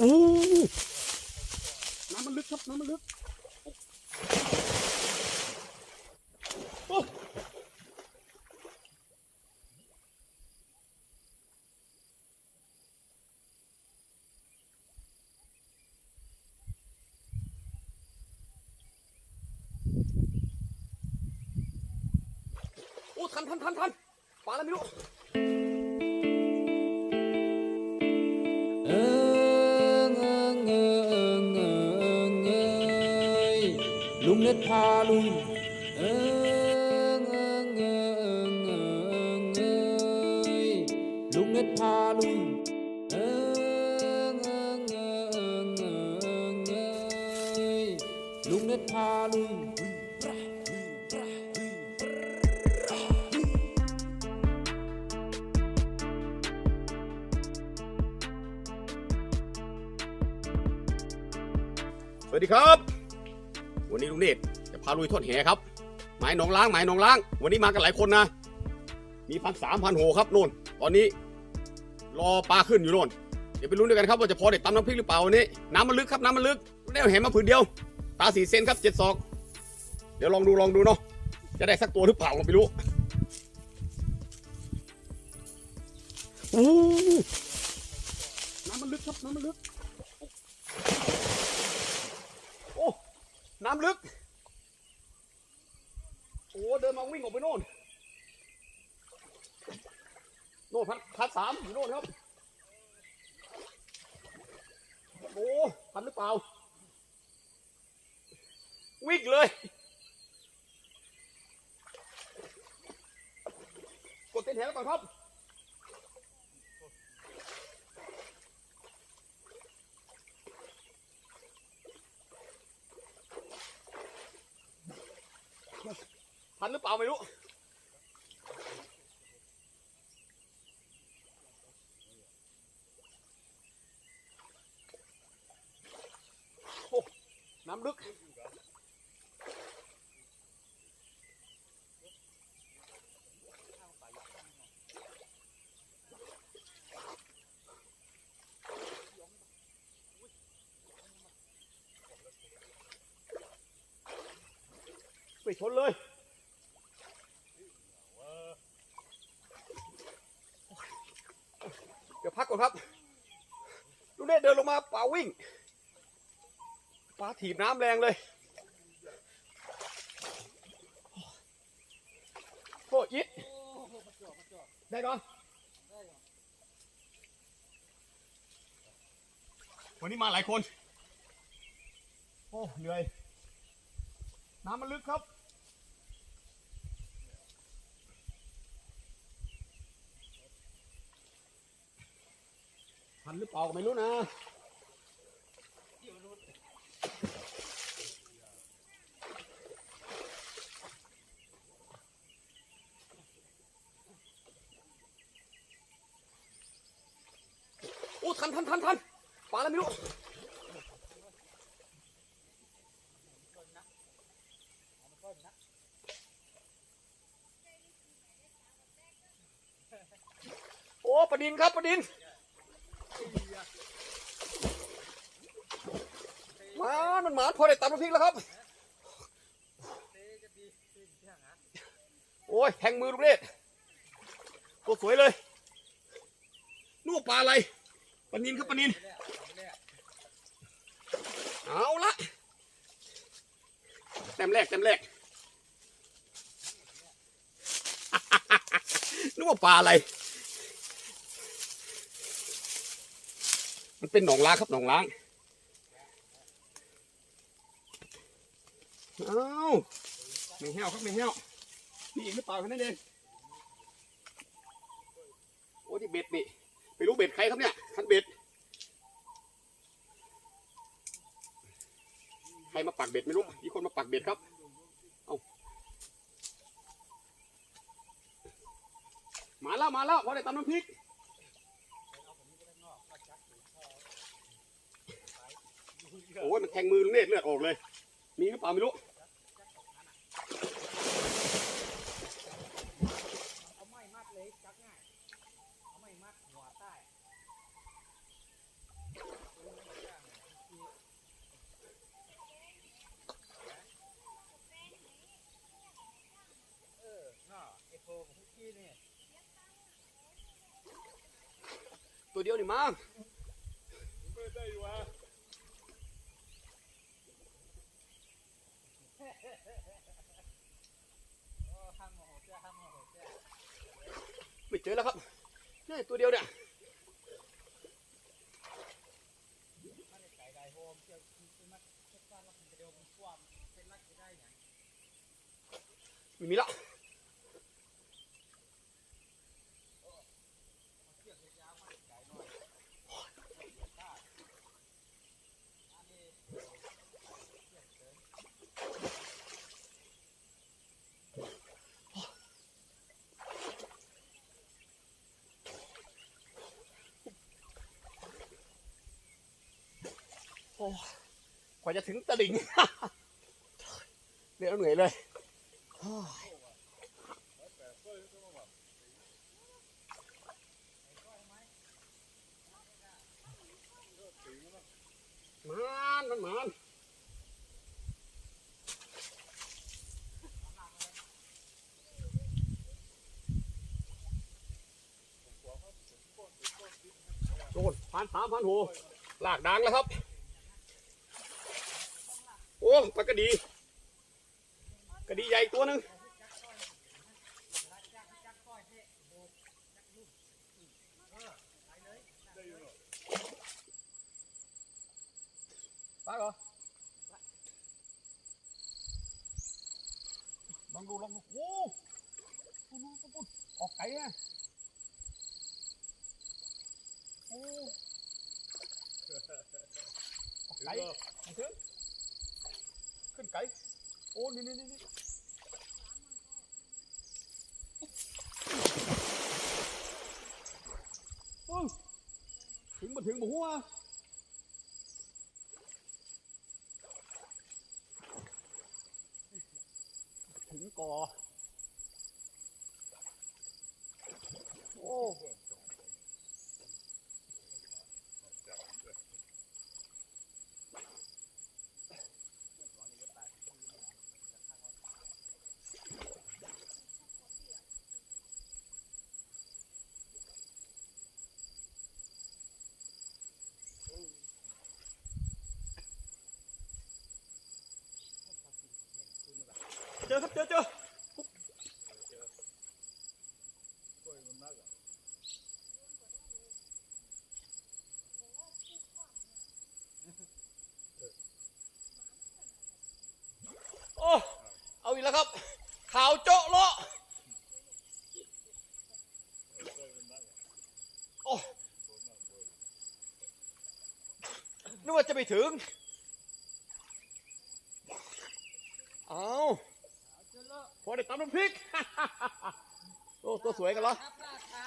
โอ้น้ำมันลึกครับน้ำมันลึกโอ้ทันทันทันทันปลาอะไรไม่รู้ ลุงเน็ตพาลุยเอิงเอิงเอิงเอิงเอยลุงเน็ตพาลุยเอิงเอิงเอิงเอิงเอยลุงเน็ตพาลุยสวัสดีครับ เนตรจะพาลุยทอดแหครับ หมายหนองล้างหมายหนองล้าง วันนี้มากันหลายคนนะ มีพันสามพันโหครับโน่น ตอนนี้ รอปลาขึ้นอยู่โน่น เดี๋ยวไปลุ้นด้วยกันครับว่าจะพอเด็ดตำน้ำพริกหรือเปล่าวันนี้ น้ำมันลึกครับน้ำมันลึกได้แหมาผืนเดียว ตาสีเซนครับเจ็ดศอก เดี๋ยวลองดูลองดูเนาะ จะได้สักตัวหรือเปล่าไม่รู้น้ำมันลึกครับน้ำมันลึก โอ้ น้ำลึก โอ้เดินมาวิ่งออกไปโน่น โน่นพันพันสามอยู่โน่นครับ โอ้พันหรือเปล่า วิ่งเลย กดเต็นแถวก่อนครับ พันหรือเปล่าไม่รู้โอ้น้ำลึกไปชนเลย เดี๋ยวพักก่อนครับลูกเน่เดินลงมาป่า วิ่งปลาถีบน้ำแรงเลยโอ้ยิดได้ก่อนวันนี้มาหลายคน โอ้เหนื่อย น้ำมันลึกครับทันหรือเปล่าก็ไม่รู้นะ ทันทันทันทันปลาอะไรไม่รู้โอ้ปลาดินครับปลาดินมามันหมาพอได้ตำน้ำพริกแล้วครับ โอ้ยแทงมือลูกเล็ดตัวสวยเลยนู่นปลาอะไร ปนินครับปนิน เอาละแต้มแรกแต้มแรกนึกว่าปลาอะไร มันเป็นหนองล้างครับหนองล้าง เอาไม่แห้วครับไม่แห้วนี่อีกหรือเปล่าแค่นั้นเองโอ้ที่เบ็ดนี่ ไม่รู้เบ็ดใครครับเนี่ยคันเบ็ด ใครมาปักเบ็ดไม่รู้ มีคนมาปักเบ็ดครับ เอามาแล้วมาแล้วพอได้ตำน้ำพริกโอ้ยมันแทงมือลุงเนตรเลือดออกเลย มีหรือเปล่าไม่รู้ เอาไม้มัดเลยจักง่าย เอาไม้มัดหัวใต้ ตัวเดียวนี่มาห้ามโมโหเจ้าห้ามโมโหเจ้าไม่เจอแล้วครับนี่ตัวเดียวเนี่ยถ้าในไก่ได้โฮมเจ้าคือเป็นมัดเช็ดการแล้วผมจะเดียวมันกว้างเป็นรักจะได้อย่าง ไม่มีละ เชือกยาวๆมาไก่หน่อยอันนี้เชือกเสริม กว่าจะถึงตลิ่งเหนื่อยเหนื่อยเลยมันมันมันโดนพันสามพันโหลากดังแล้วครับ อ้ปลากระดีกระดีใหญ่ตัวหนึ่งไปเหรอลองดูลองดูโอ้ปุ๊บปุ๊บปุ๊บออกไก่นะโอ้ออกไก่มาถึง ขึ้นไก่โอ้นี่นี่นี่นี่ถึงมาถึงหัวถึงก่อโอ้ เจอครับเจอเจอโอ้เอาอีกแล้วครับ ขาวโจ๊ะเลาะโอ้นึกว่าจะไปถึง เอา เจอแล้ว พอได้ตำน้ำพริก โอ้ตัวสวยกันเหรอครับลาดขา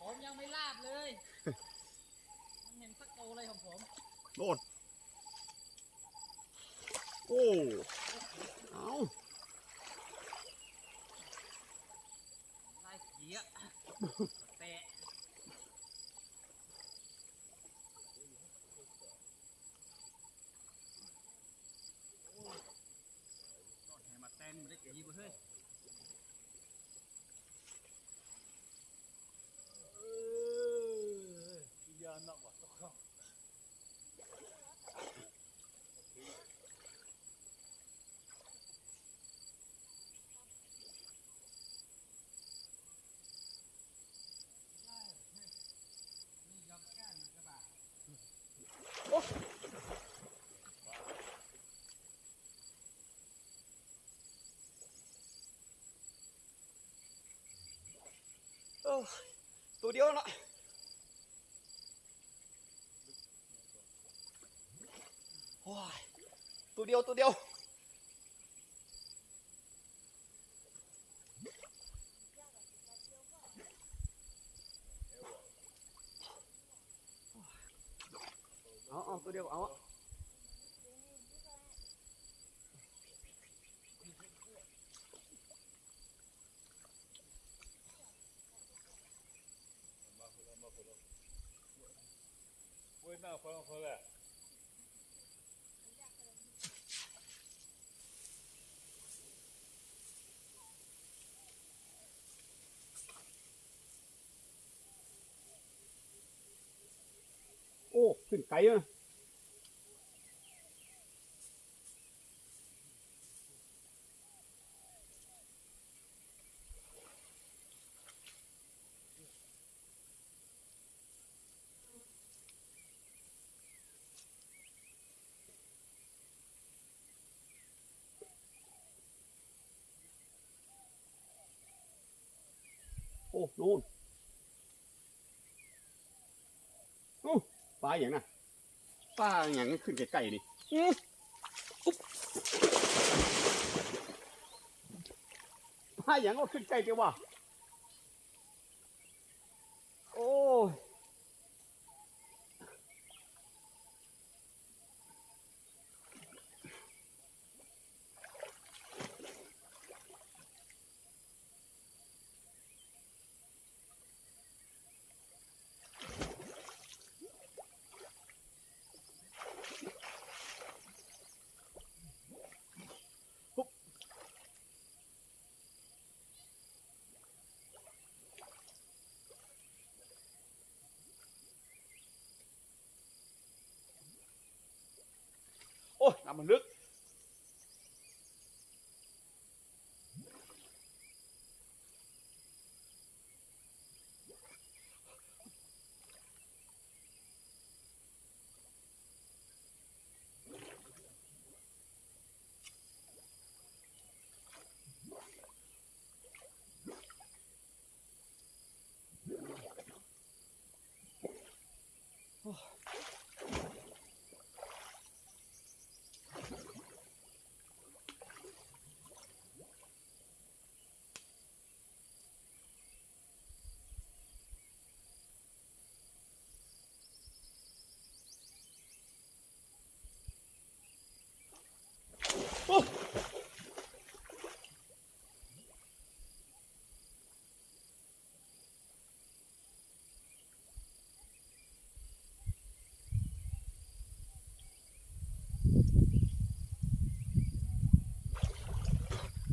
ผมยังไม่ลาบเลยมันเห็นสักโตเลยของผมโน่นโอ้เอาลายเกียแตะต้นแห่มาเต้นได้กี่บ่เฮ้ย เออ ตัวเดียวละโอ้ยตัวเดียวตัวเดียวเอาเอาตัวเดียวเอา 回回来。哦，真大呀！ นู่นโอ้ปลาอย่างน่ะปลาอย่างนี้ขึ้นใกล้ๆนี่อื้ออุ๊บปลาอย่างก็ขึ้นใกล้จังวะโอ้ย โอ้ยน้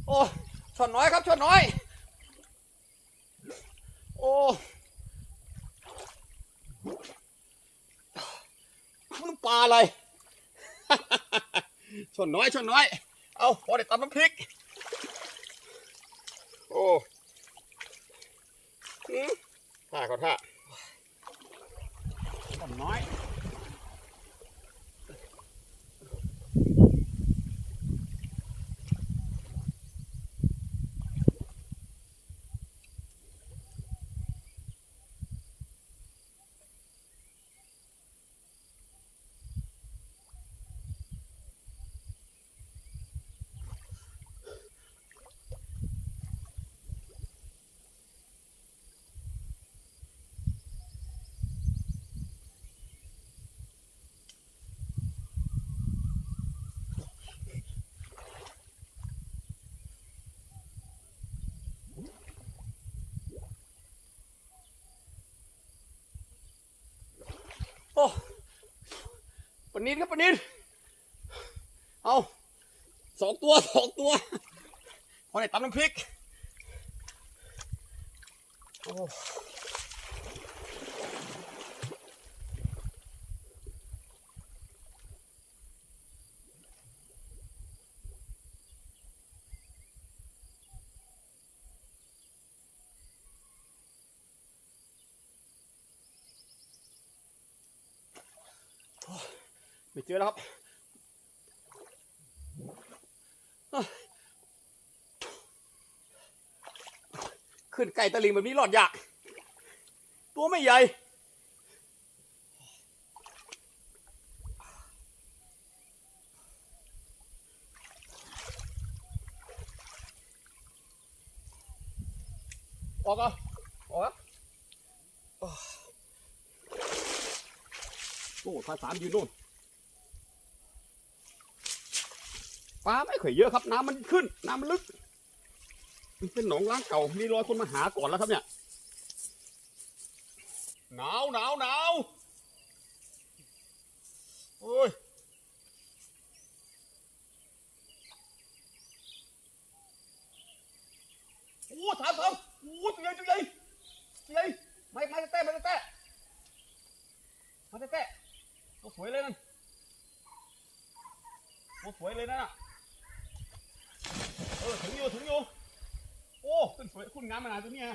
โอ้ช่อนน้อยครับช่อนน้อย โอ้มันปลาอะไรช่อนน้อยช่อนน้อย เอาพอได้ตำน้ำพริก โอ้หืมท่าเขาท่าช่อนน้อย อ้ปนิดครับปนิดเอาสองตัวสองตัวพอได้ตำน้ำพริก โอ้ เจอแล้วครับขึ้นไก่ตะลิงแบบนี้รอดยากตัวไม่ใหญ่ออกอะออกอะโอ้ภาษามยืนโน่น ปลาไม่ค่อยเยอะครับ น้ำมันขึ้น น้ำมันลึก มันเป็นหนองล้างเก่ามีรอยคนมาหาก่อนแล้วครับเนี่ยหนาวหนาวหนาวโอ้ยโอ้ถามถามโอ้ตัวใหญ่ตัวใหญ่ตัวใหญ่ไม่ไม่แต้ไม่แต้มาแต้ตัวสวยเลยนั่นตัวสวยเลยนั่นน่ะเออถึงอยู่ถึงอยู่โอ้ขึ้นสวยขึ้นงามขนาดตัวเนี้ย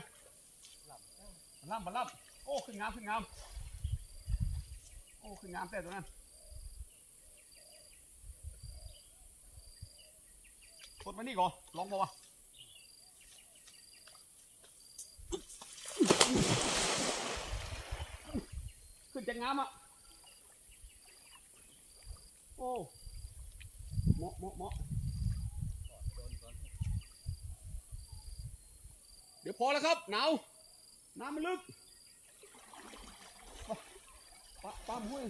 มันล่ำมันล่ำโอ้ขึ้นงามขึ้นงามโอ้ขึ้นงามแต่ตัวนั้นกดมานี่ก่อนลองบอกว่าขึ้นจะงามอะ โอ้เหมาะเหมาะเหมาะ เดี๋ยวพอแล้วครับ หนาว น้ำมันลึกปะปามห้วย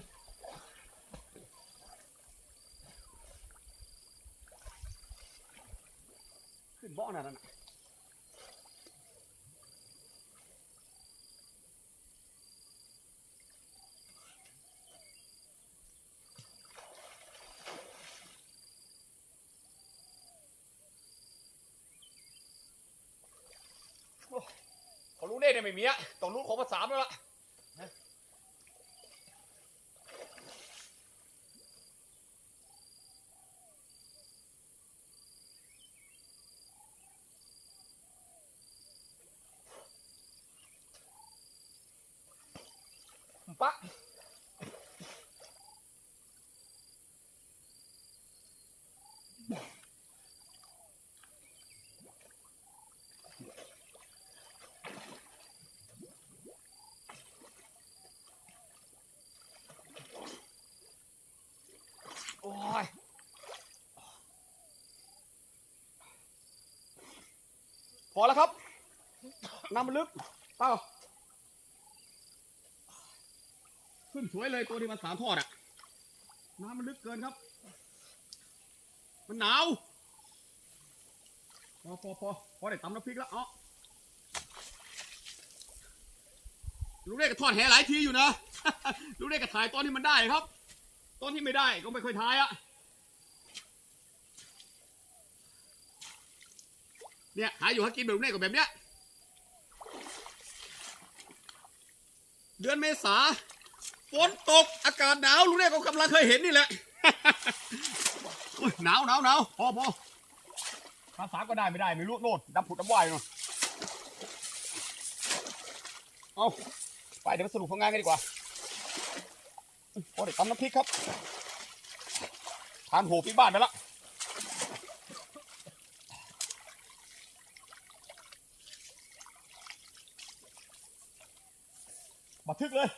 ขึ้นบ่อนั่นน่ะ เขารู้ได้เนี่ยไม่มีอะต้องรู้ของภาษาแล้วล่ะ พอแล้วครับน้ำมันลึกเต้าขึ้นสวยเลยตัวที่มันสามทอดอะน้ำมันลึกเกินครับ มันหนาวพอพอพอพอได้ตำน้ำพริกแล้วเอ๋อลูกเล่ก็ทอดแหหลายทีอยู่นะ ลูกเล่ก็ถ่ายตอนที่มันได้ครับ ตอนที่ไม่ได้ก็ไม่ค่อยถ่ายอะ เนี่ยหาอยู่หากินแบบลูกเล่ก็แบบเนี้ยเดือนเมษาฝนตกอากาศหนาวลุงเล่ก็กำลังเคยเห็นนี่แหละโอ้ยหนาวหนาวหนาวพอพอภาษาก็ได้ไม่ได้ไม่รู้โน่นดำผุดดำว่ายโน่นเอาไปเดี๋ยวสรุปผลงานกันดีกว่าพอเด็กตำน้ำพริกครับทานโหพี่บ้านไปละ บัทึกเลย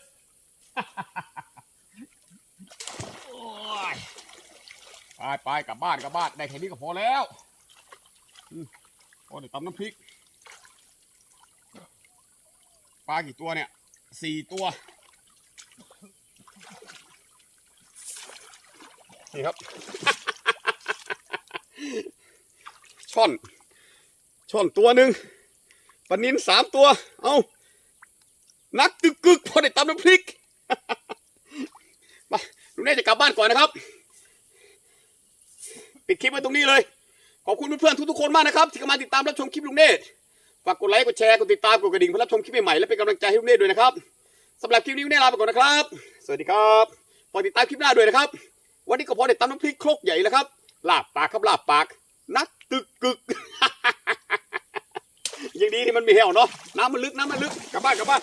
โอ้ยไปไปกลับบ้านกลับบ้านได้แค่นี้ก็พอแล้วอืมพอเดี๋ยวตำน้ำพริก ปลากี่ตัวเนี่ย สี่ตัว นี่ครับ ช่อน ช่อนตัวหนึ่งปลานินสามตัว เอา นักตึกกึกพอได้ตำน้ำพริกมาลุงเน่จะกลับบ้านก่อนนะครับ ปิดคลิปไว้ตรงนี้เลย ขอบคุณเพื่อนๆทุกๆคนมากนะครับ ที่เข้ามาติดตามรับชมคลิปลุงเน่ฝากกดไลค์กดแชร์กดติดตามกดกระดิ่งเพื่อรับชมคลิปใหม่ๆและเป็นกำลังใจให้ลุงเน่ด้วยนะครับสำหรับคลิปนี้ลุงเน่ลาไปก่อนนะครับ สวัสดีครับฝากติดตามคลิปหน้าด้วยนะครับ วันนี้ก็พอได้ตำน้ำพริกครกใหญ่แล้วครับลาบปากครับลาบปาก นักตึกกึกยังดีที่มันมีแหวเนาะน้ำมันลึกน้ำมันลึกกลับบ้านกลับบ้าน